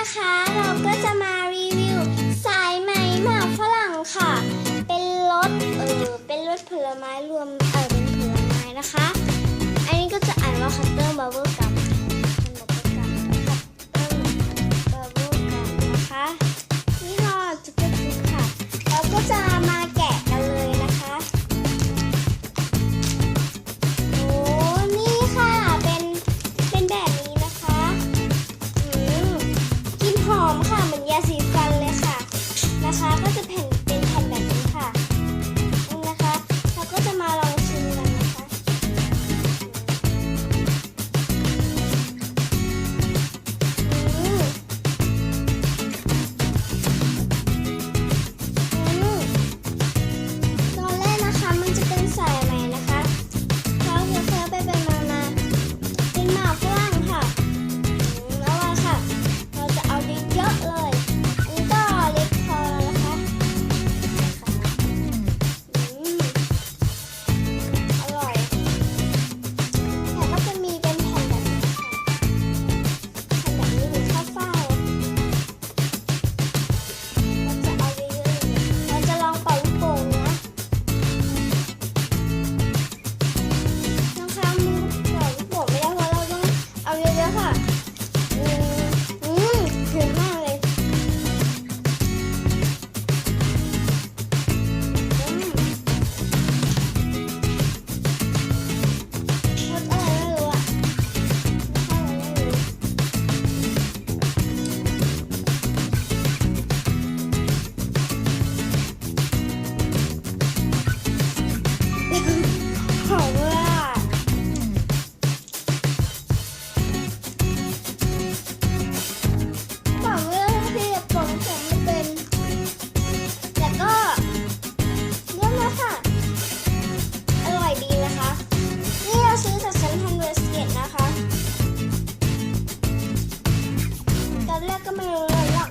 นะคะ เราก็จะมารีวิวสายไหมหมากฝรั่งค่ะ เป็นรสเออเป็นรสผลไม้รวมเออเป็นผลไม้นะคะ อันนี้ก็จะอ่านว่าคัตเตอร์บับเบิลกัม หอมเลยอะบอกเรื่องที่ผมไม่เป็น แต่ก็เยี่ยมค่ะ อร่อยดีนะคะ นี่เราซื้อจากชั้นทำเวสเกตนะคะตอนแรกก็ไม่รู้เลยหรอก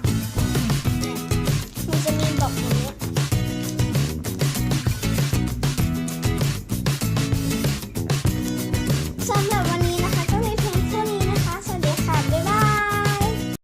I'm not